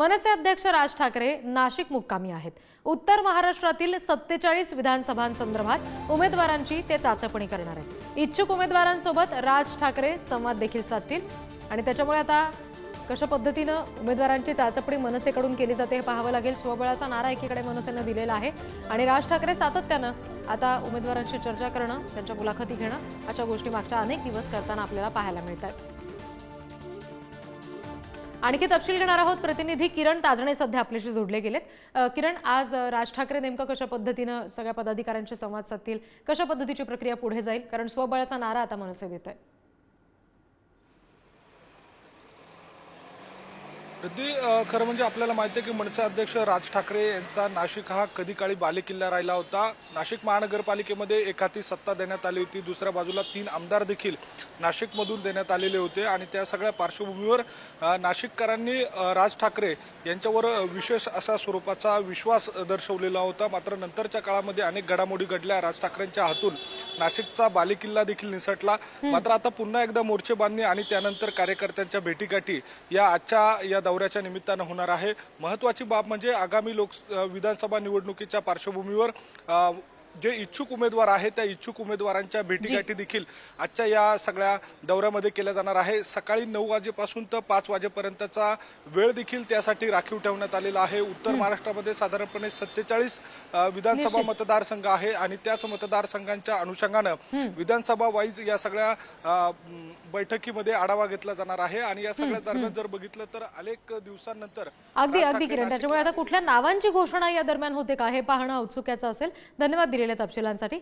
मनसे अध्यक्ष राज ठाकरे नाशिक मुक्कामी आहेत. उत्तर महाराष्ट्रातील सत्तेचाळीस विधानसभांसंदर्भात उमेदवारांची ते चाचपणी करणार आहेत. इच्छुक उमेदवारांसोबत राज ठाकरे संवाद देखील साधतील. आणि त्याच्यामुळे आता कशा पद्धतीनं उमेदवारांची चाचपणी मनसेकडून केली जाते हे पाहावं लागेल. स्वबळाचा नारा एकीकडे मनसेनं दिलेला आहे. आणि राज ठाकरे सातत्यानं आता उमेदवारांशी चर्चा करणं त्यांच्या मुलाखती घेणं अशा गोष्टी मागच्या अनेक दिवस करताना आपल्याला पाहायला मिळत आहेत आणखी तपशील घेणार आहोत. प्रतिनिधी किरण ताजणे सध्या आपल्याशी जोडले गेलेत. किरण आज राज ठाकरे नेमकं कशा पद्धतीनं सगळ्या पदाधिकाऱ्यांशी संवाद साधतील? कशा पद्धतीची प्रक्रिया पुढे जाईल? कारण स्वबळाचा नारा आता मनसे देत आहे रिद्धी अ, खरं म्हणजे आपल्याला माहिती आहे की मनसे अध्यक्ष राज ठाकरे यांचा नाशिक हा कधी काळी बालेकिल्ला राहिला होता. नाशिक महानगरपालिकेमध्ये एकाती सत्ता देण्यात आली होती. दुसऱ्या बाजूला तीन आमदार देखील नाशिकमधून देण्यात आलेले होते आणि त्या सगळ्या पार्श्वभूमीवर नाशिककरांनी राज ठाकरे यांच्यावर विशेष असा स्वरूपाचा विश्वास दर्शवलेला होता. मात्र नंतरच्या काळामध्ये अनेक घडामोडी घडल्या. राज ठाकरेंच्या हातून नाशिकचा बालेकिल्ला देखील निसटला. मात्र आता पुन्हा एकदा मोर्चे बांधणी आणि त्यानंतर कार्यकर्त्यांच्या भेटीगाठी या आजच्या या दौऱ्याच्या निमित्तानं होणार आहे. महत्त्वाची बाब म्हणजे आगामी लोक विधानसभा निवडणुकीच्या पार्श्वभूमीवर जे इच्छुक उमेदवार आहेत त्या इच्छुक उमेदवारांच्या भेटीगाठी देखील आजच्या या सगळ्या दौऱ्यामध्ये केल्या जाणार आहे. सकाळी नऊ वाजेपासून तर पाच वाजेपर्यंतचा वेळ देखील त्यासाठी राखीव ठेवण्यात आलेला आहे. उत्तर महाराष्ट्रामध्ये साधारणपणे सत्तेचाळीस विधानसभा मतदारसंघ आहे आणि त्याच मतदारसंघांच्या अनुषंगानं विधानसभा वाईज या सगळ्या बैठकीमध्ये आढावा घेतला जाणार आहे. आणि या सगळ्या दरम्यान जर बघितलं तर अनेक दिवसांनंतर अगदी अगदी त्याच्यामुळे आता कुठल्या नावांची घोषणा या दरम्यान होते का हे पाहणं औत्सुक्याचं असेल. धन्यवाद दिलेल्या तपशिलांसाठी.